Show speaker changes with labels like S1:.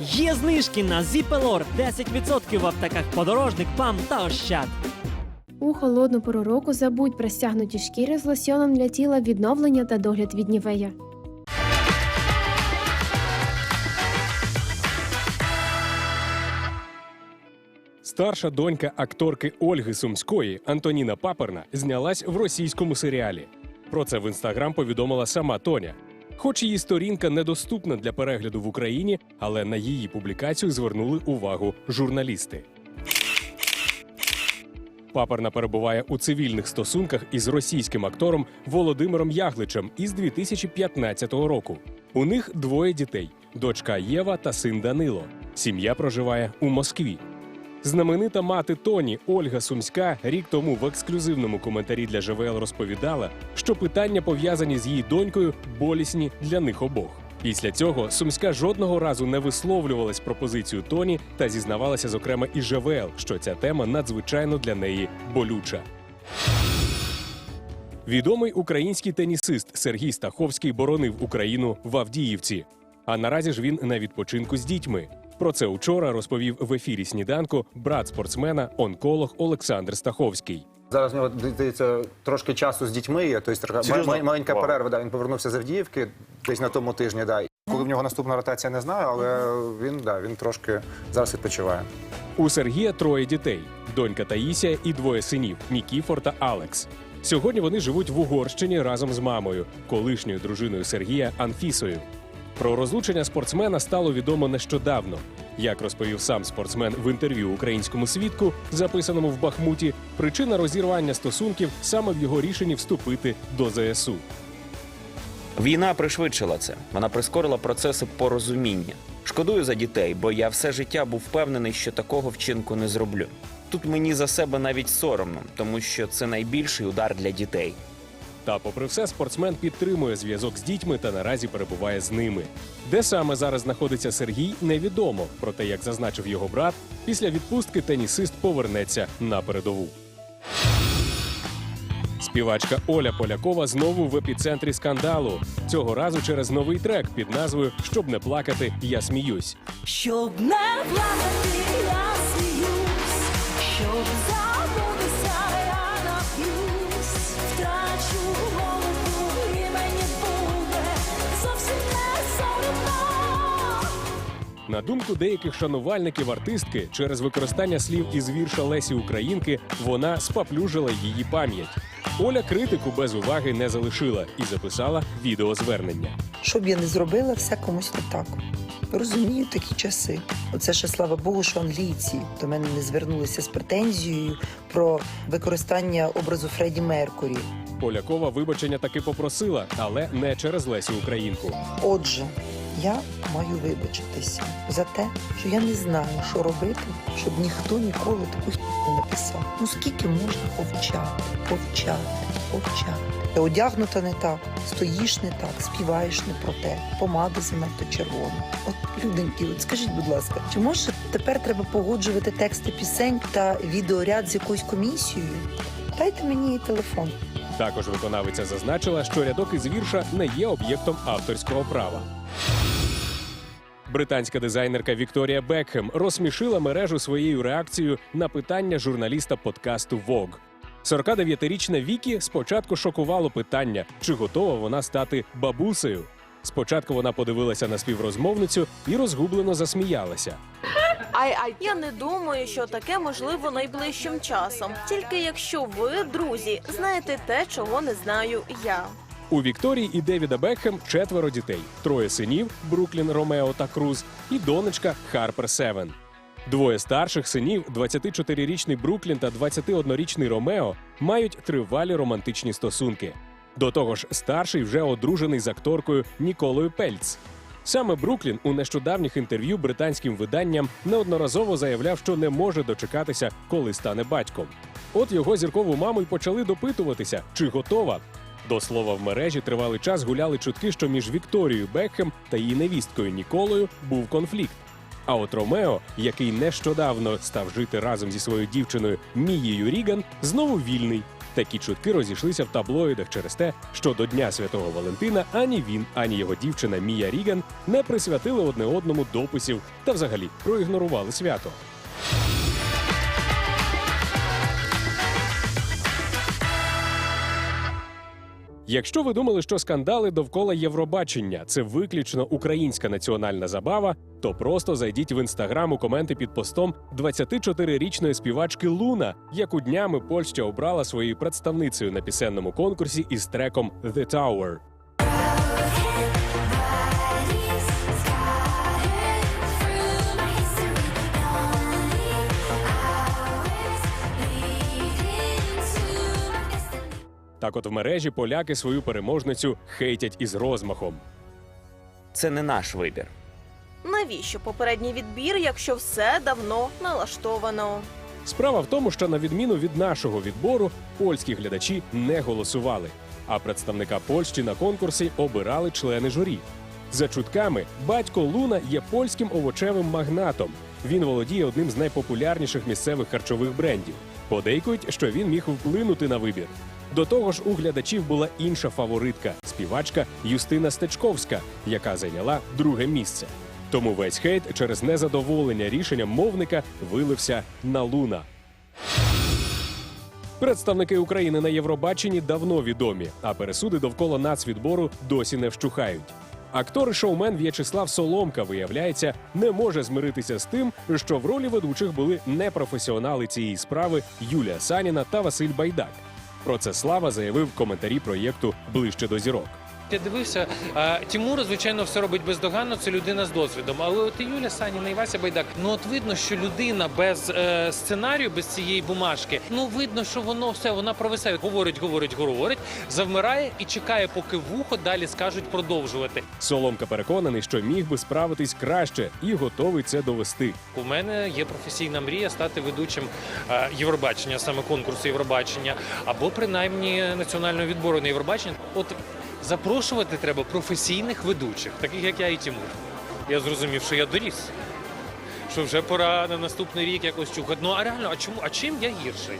S1: Є знижки на Зіпелор 10% в аптеках подорожник, ПАМ та Ощад.
S2: У холодну пору року забудь про стягнуті шкіри з лосьоном для тіла відновлення та догляд від нівея.
S3: Старша донька акторки Ольги Сумської Антоніна Паперна знялась в російському серіалі. Про це в інстаграм повідомила сама Тоня. Хоч її сторінка недоступна для перегляду в Україні, але на її публікацію звернули увагу журналісти. Паперна перебуває у цивільних стосунках із російським актором Володимиром Ягличем із 2015 року. У них двоє дітей: дочка Єва та син Данило. Сім'я проживає у Москві. Знаменита мати Тоні Ольга Сумська рік тому в ексклюзивному коментарі для ЖВЛ розповідала, що питання пов'язані з її донькою болісні для них обох. Після цього Сумська жодного разу не висловлювалась про позицію Тоні та зізнавалася, зокрема, і ЖВЛ, що ця тема надзвичайно для неї болюча. Відомий український тенісист Сергій Стаховський боронив Україну в Авдіївці. А наразі ж він на відпочинку з дітьми. Про це учора розповів в ефірі сніданку брат спортсмена, онколог Олександр Стаховський.
S4: Зараз у нього здається трошки часу з дітьми. є, Тобто маленька
S5: Вау.
S4: перерва. Да, він повернувся з Авдіївки десь на тому тижні. Да. Коли в нього наступна ротація, не знаю, але він да він трошки зараз відпочиває.
S3: У Сергія троє дітей: донька Таїсія і двоє синів Нікіфор та Алекс. Сьогодні вони живуть в Угорщині разом з мамою, колишньою дружиною Сергія Анфісою. Про розлучення спортсмена стало відомо нещодавно. Як розповів сам спортсмен в інтерв'ю українському свідку, записаному в Бахмуті, причина розірвання стосунків саме в його рішенні вступити до ЗСУ.
S5: Війна пришвидшила це. Вона прискорила процеси порозуміння. Шкодую за дітей, бо я все життя був впевнений, що такого вчинку не зроблю. Тут мені за себе навіть соромно, тому що це найбільший удар для дітей.
S3: Та, попри все, спортсмен підтримує зв'язок з дітьми та наразі перебуває з ними. Де саме зараз знаходиться Сергій, невідомо. Проте, як зазначив його брат, після відпустки тенісист повернеться на передову. Співачка Оля Полякова знову в епіцентрі скандалу. Цього разу через новий трек під назвою Щоб не плакати, я сміюсь.
S6: Щоб не плакати, я
S3: На думку деяких шанувальників артистки, через використання слів із вірша Лесі Українки вона спаплюжила її пам'ять. Оля критику без уваги не залишила і записала відеозвернення.
S7: Що б я не зробила, все комусь не так. Розумію такі часи. Оце ще слава Богу, що англійці до мене не звернулися з претензією про використання образу Фредді Меркурі.
S3: Полякова вибачення таки попросила, але не через Лесю Українку.
S7: Отже, я маю вибачитися за те, що я не знаю, що робити, щоб ніхто ніколи таку не написав. Ну скільки можна повчати, повчати, повчати. Ти одягнута не так, стоїш не так, співаєш не про те, помада занадто червона. От люденьки, от скажіть, будь ласка, чи може тепер треба погоджувати тексти пісень та відеоряд з якоюсь комісією? Дайте мені телефон.
S3: Також виконавиця зазначила, що рядок із вірша не є об'єктом авторського права. Британська дизайнерка Вікторія Бекхем розсмішила мережу своєю реакцією на питання журналіста подкасту Vogue. 49-річна Вікі спочатку шокувало питання, чи готова вона стати бабусею. Спочатку вона подивилася на співрозмовницю і розгублено засміялася.
S8: Я не думаю, що таке можливо найближчим часом. Тільки якщо ви, друзі, знаєте те, чого не знаю я.
S3: У Вікторії і Девіда Бекхем четверо дітей: троє синів Бруклін, Ромео та Круз, і донечка Харпер Севен. Двоє старших синів, 24-річний Бруклін та 21-річний Ромео, мають тривалі романтичні стосунки. До того ж, старший вже одружений з акторкою Ніколою Пельц. Саме Бруклін у нещодавніх інтерв'ю британським виданням неодноразово заявляв, що не може дочекатися, коли стане батьком. От його зіркову маму й почали допитуватися, чи готова. До слова, в мережі тривалий час гуляли чутки, що між Вікторією Бекхем та її невісткою Ніколою був конфлікт. А от Ромео, який нещодавно став жити разом зі своєю дівчиною Мією Ріган, знову вільний. Такі чутки розійшлися в таблоїдах через те, що до Дня Святого Валентина ані він, ані його дівчина Мія Ріган не присвятили одне одному дописів та взагалі проігнорували свято. Якщо ви думали, що скандали довкола Євробачення це виключно українська національна забава, то просто зайдіть в інстаграм у коменти під постом 24-річної співачки Луна, яку днями Польща обрала своєю представницею на пісенному конкурсі із треком «The Tower». Так от в мережі поляки свою переможницю хейтять із розмахом.
S5: Це не наш вибір.
S8: Навіщо попередній відбір, якщо все давно налаштовано?
S3: Справа в тому, що на відміну від нашого відбору, польські глядачі не голосували, а представника Польщі на конкурсі обирали члени журі. За чутками, батько Луна є польським овочевим магнатом. Він володіє одним з найпопулярніших місцевих харчових брендів. Подейкують, що він міг вплинути на вибір. До того ж, у глядачів була інша фаворитка співачка Юстина Стечковська, яка зайняла друге місце. Тому весь хейт через незадоволення рішенням мовника вилився на луна. Представники України на Євробаченні давно відомі, а пересуди довкола нацвідбору досі не вщухають. Актор і шоумен В'ячеслав Соломка, виявляється, не може змиритися з тим, що в ролі ведучих були непрофесіонали цієї справи Юлія Саніна та Василь Байдак. Про це Слава заявив в коментарі проєкту Ближче до зірок.
S9: Я дивився, а, Тімура, звичайно, все робить бездоганно, це людина з досвідом. Але от і Юля Саніна і Вася Байдак. Ну от видно, що людина без е, сценарію, без цієї бумажки, ну видно, що воно все, вона провисає. Говорить, говорить, говорить, завмирає і чекає, поки вухо далі скажуть продовжувати.
S3: Соломка переконаний, що міг би справитись краще і готовий це довести.
S9: У мене є професійна мрія стати ведучим е, Євробачення, саме конкурсу Євробачення, або принаймні національного відбору на Євробачення. От запрошувати треба професійних ведучих, таких як я і Тимур. Я зрозумів, що я доріс. Що вже пора на наступний рік якось чухати. Ну а реально, а чому? А чим я гірший?